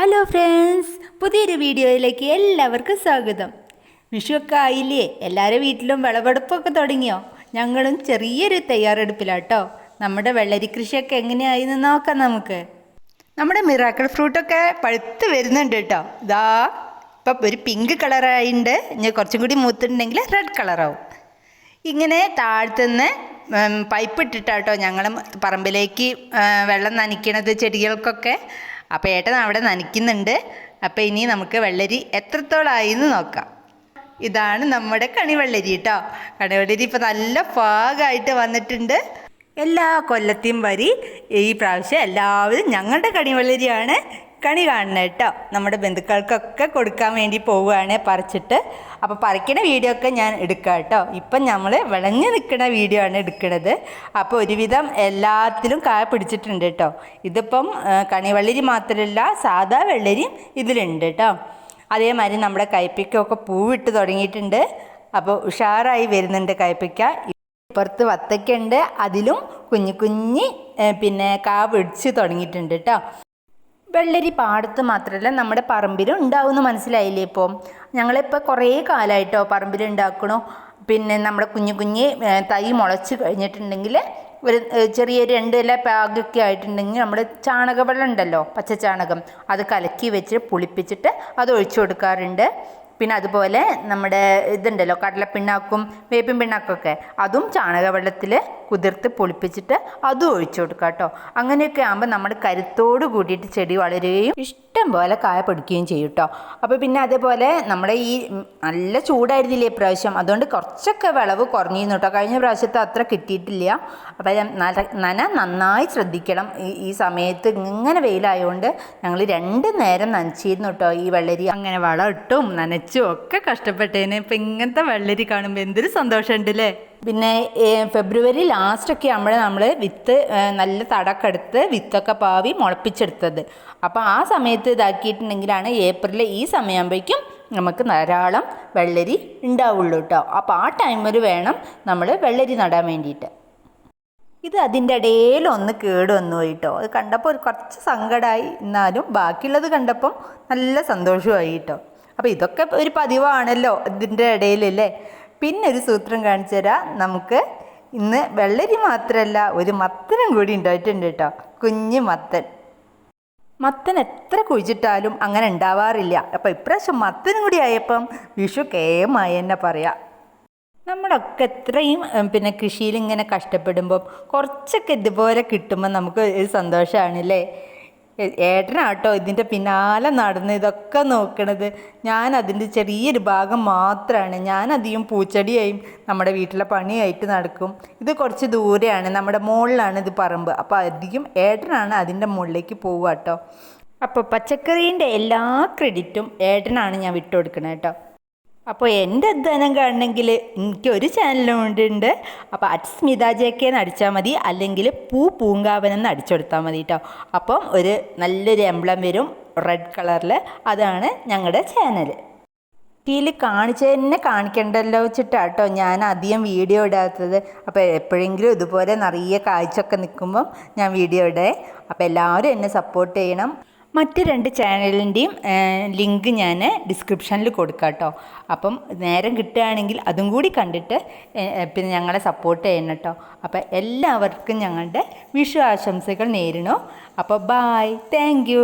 Hello friends പുതിയൊരു വീഡിയോയിലേക്ക് എല്ലാവർക്കും സ്വാഗതം. വിഷുവൊക്കെ ആയില്ലേ എല്ലാവരും വീട്ടിലും വിളവെടുപ്പൊക്കെ തുടങ്ങിയോ? ഞങ്ങളും ചെറിയൊരു തയ്യാറെടുപ്പിലാട്ടോ. നമ്മുടെ വെള്ളരി കൃഷിയൊക്കെ എങ്ങനെയായിന്ന് നോക്കാം നമുക്ക്. നമ്മുടെ മിറാക്കിൾ ഫ്രൂട്ടൊക്കെ പഴുത്ത് വരുന്നുണ്ട് കേട്ടോ. ഇതാ ഇപ്പം ഒരു പിങ്ക് കളറായിട്ടുണ്ട് ഇനി കുറച്ചും കൂടി മൂത്തിട്ടുണ്ടെങ്കിൽ റെഡ് കളറാവും. ഇങ്ങനെ താഴ്ത്തുനിന്ന് പൈപ്പ് ഇട്ടിട്ടാട്ടോ ഞങ്ങൾ പറമ്പിലേക്ക് വെള്ളം നനയ്ക്കണത് ചെടികൾക്കൊക്കെ. അപ്പോൾ ഏട്ടൻ അവിടെ നനയ്ക്കുന്നുണ്ട്. അപ്പോൾ ഇനി നമുക്ക് വെള്ളരി എത്രത്തോളമായി എന്ന് നോക്കാം. ഇതാണ് നമ്മുടെ കണിവെള്ളരി കേട്ടോ കണിവെള്ളരി ഇപ്പോൾ നല്ല പാകമായിട്ട് വന്നിട്ടുണ്ട്. എല്ലാ കൊല്ലത്തെയും വരി ഈ പ്രാവശ്യം എല്ലാവരും ഞങ്ങളുടെ കണിവെള്ളരിയാണ് കണി കാണണം കേട്ടോ നമ്മുടെ ബന്ധുക്കൾക്കൊക്കെ കൊടുക്കാൻ വേണ്ടി പോവുകയാണ് പറിച്ചിട്ട്. അപ്പോൾ പറിക്കണ വീഡിയോ ഒക്കെ ഞാൻ എടുക്കാം കേട്ടോ ഇപ്പം നമ്മൾ വിളഞ്ഞു നിൽക്കുന്ന വീഡിയോ ആണ് എടുക്കുന്നത് അപ്പോൾ ഒരുവിധം എല്ലാത്തിലും കായ പിടിച്ചിട്ടുണ്ട് കേട്ടോ ഇതിപ്പം കണിവെള്ളരി മാത്രമല്ല സാധാ വെള്ളരിയും ഇതിലുണ്ട് കേട്ടോ അതേമാതിരി നമ്മുടെ കയ്പ്പിക്കൊക്കെ പൂവിട്ട് തുടങ്ങിയിട്ടുണ്ട്. അപ്പോൾ ഉഷാറായി വരുന്നുണ്ട് കയ്പ്പിക്ക ഇപ്പുറത്ത് വത്തക്കുണ്ട് അതിലും കുഞ്ഞു കുഞ്ഞി പിന്നെ കാ പിടിച്ച് തുടങ്ങിയിട്ടുണ്ട് കേട്ടോ വെള്ളരി പാടത്ത് മാത്രമല്ല നമ്മുടെ പറമ്പിലും ഉണ്ടാവുമെന്ന് മനസ്സിലായില്ലേ ഇപ്പോൾ ഞങ്ങളിപ്പോൾ കുറേ കാലമായിട്ടോ പറമ്പിൽ ഉണ്ടാക്കണു. പിന്നെ നമ്മുടെ കുഞ്ഞു കുഞ്ഞ് തൈ മുളച്ച് കഴിഞ്ഞിട്ടുണ്ടെങ്കിൽ ഒരു ചെറിയ രണ്ട് ഇല പാകൊക്കെ ആയിട്ടുണ്ടെങ്കിൽ നമ്മുടെ ചാണകവെള്ളം ഉണ്ടല്ലോ പച്ച ചാണകം അത് കലക്കി വെച്ച് പുളിപ്പിച്ചിട്ട് അത് ഒഴിച്ചു കൊടുക്കാറുണ്ട്. പിന്നെ അതുപോലെ നമ്മുടെ ഇതുണ്ടല്ലോ കടലപ്പിണ്ണാക്കും വേപ്പിൻ പിണ്ണാക്കൊക്കെ. അതും ചാണകവെള്ളത്തിൽ കുതിർത്ത് പൊളിപ്പിച്ചിട്ട് അതും ഒഴിച്ചു കൊടുക്കുക കേട്ടോ അങ്ങനെയൊക്കെ ആകുമ്പോൾ നമ്മുടെ കരുത്തോട് കൂടിയിട്ട് ചെടി വളരുകയും ഇഷ്ടം പോലെ കായ പിടിക്കുകയും ചെയ്യും കേട്ടോ അപ്പോൾ പിന്നെ അതേപോലെ നമ്മുടെ ഈ നല്ല ചൂടായിരുന്നില്ലേ ഇപ്രാവശ്യം അതുകൊണ്ട് കുറച്ചൊക്കെ വിളവ് കുറഞ്ഞിരുന്നു കേട്ടോ കഴിഞ്ഞ പ്രാവശ്യത്തെ അത്ര കിട്ടിയിട്ടില്ല. അപ്പോൾ നന നന നന്നായി ശ്രദ്ധിക്കണം. ഈ സമയത്ത് ഇങ്ങനെ വെയിലായതുകൊണ്ട് ഞങ്ങൾ രണ്ട് നേരം നനച്ചിരുന്നു കേട്ടോ ഈ വെള്ളരി. അങ്ങനെ വളം ഇട്ടും നനച്ചും ഒക്കെ കഷ്ടപ്പെട്ടേനെ. ഇപ്പം ഇങ്ങനത്തെ വെള്ളരി കാണുമ്പോൾ എന്തൊരു സന്തോഷമുണ്ട് അല്ലേ പിന്നെ ഫെബ്രുവരി ലാസ്റ്റൊക്കെ ഒക്കെ നമ്മൾ വിത്ത് നല്ല തടക്കെടുത്ത് വിത്തൊക്കെ പാവി മുളപ്പിച്ചെടുത്തത്. അപ്പോൾ ആ സമയത്ത് ഇതാക്കിയിട്ടുണ്ടെങ്കിലാണ് ഏപ്രിൽ ഈ സമയമാകുമ്പോഴേക്കും നമുക്ക് ധാരാളം വെള്ളരി ഉണ്ടാവുള്ളൂ കേട്ടോ അപ്പോൾ ആ ടൈമിൽ വേണം നമ്മൾ വെള്ളരി നടാൻ വേണ്ടിയിട്ട്. ഇത് അതിന്റെ ഇടയിൽ ഒന്ന് കേട് വന്നു പോയിട്ടോ അത് കണ്ടപ്പോൾ ഒരു കുറച്ച് സങ്കടമായി എന്നാലും ബാക്കിയുള്ളത് കണ്ടപ്പം നല്ല സന്തോഷമായി കേട്ടോ അപ്പോൾ ഇതൊക്കെ ഒരു പതിവാണല്ലോ ഇതിന്റെ ഇടയിലല്ലേ പിന്നെ ഒരു സൂത്രം കാണിച്ചു തരാം. നമുക്ക് ഇന്ന് വെള്ളരി മാത്രമല്ല ഒരു മത്തനും കൂടി ഉണ്ടായിട്ടുണ്ട് കേട്ടോ. കുഞ്ഞ് മത്തൻ. മത്തൻ എത്ര കുഴിച്ചിട്ടാലും അങ്ങനെ ഉണ്ടാവാറില്ല. അപ്പോൾ ഇപ്രാവശ്യം മത്തനും കൂടി ആയപ്പം വിഷു കേമായി തന്നെ പറയാം. നമ്മളൊക്കെ എത്രയും പിന്നെ കൃഷിയിൽ ഇങ്ങനെ കഷ്ടപ്പെടുമ്പോൾ കുറച്ചൊക്കെ ഇതുപോലെ കിട്ടുമ്പോൾ നമുക്ക് ഒരു സന്തോഷമാണല്ലേ ഏട്ടനാട്ടോ ഇതിന്റെ പിന്നാലെ നടന്ന് ഇതൊക്കെ നോക്കണത്. ഞാൻ അതിന്റെ ചെറിയൊരു ഭാഗം മാത്രമാണ് ഞാൻ അധികം പൂച്ചെടിയായും നമ്മുടെ വീട്ടിലെ പണിയായിട്ട് നടക്കും. ഇത് കുറച്ച് ദൂരെയാണ്. നമ്മുടെ മുകളിലാണ് ഇത് പറമ്പ്. അപ്പോൾ അധികം ഏട്ടനാണ് അതിന്റെ മുകളിലേക്ക് പോവുക കേട്ടോ. അപ്പോൾ പച്ചക്കറീന്റെ എല്ലാ ക്രെഡിറ്റും ഏട്ടനാണ് ഞാൻ വിട്ടുകൊടുക്കണത് കേട്ടോ. അപ്പോൾ എന്റെ അധ്വാനം കാണണമെങ്കിൽ എനിക്ക് ഒരു ചാനലും ഉണ്ട്. അപ്പോൾ അറ്റ് സ്മിത എന്ന് അടിച്ചാൽ മതി. അല്ലെങ്കിൽ പൂ പൂങ്കാവനം എന്ന് അടിച്ചെടുത്താൽ മതി കേട്ടോ അപ്പം ഒരു നല്ലൊരു എംബ്ലം വരും റെഡ് കളറിൽ അതാണ് ഞങ്ങളുടെ ചാനൽ ടിയിൽ കാണിച്ച് തന്നെ കാണിക്കണ്ടല്ലോ വെച്ചിട്ടാട്ടോ ഞാൻ അധികം വീഡിയോ ഇടാത്തത്. അപ്പോൾ എപ്പോഴെങ്കിലും ഇതുപോലെ നിറയെ കാഴ്ചയൊക്കെ നിൽക്കുമ്പം ഞാൻ വീഡിയോ ഇടേ. അപ്പോൾ എല്ലാവരും എന്നെ സപ്പോർട്ട് ചെയ്യണം. മറ്റ് രണ്ട് ചാനലിന്റെയും ലിങ്ക് ഞാൻ ഡിസ്ക്രിപ്ഷനിൽ കൊടുക്കാം കേട്ടോ അപ്പം നേരം കിട്ടുകയാണെങ്കിൽ അതും കൂടി കണ്ടിട്ട് പിന്നെ ഞങ്ങളെ സപ്പോർട്ട് ചെയ്യണം കേട്ടോ അപ്പം എല്ലാവർക്കും ഞങ്ങളുടെ വിഷു ആശംസകൾ നേരണു അപ്പോൾ ബായ് താങ്ക്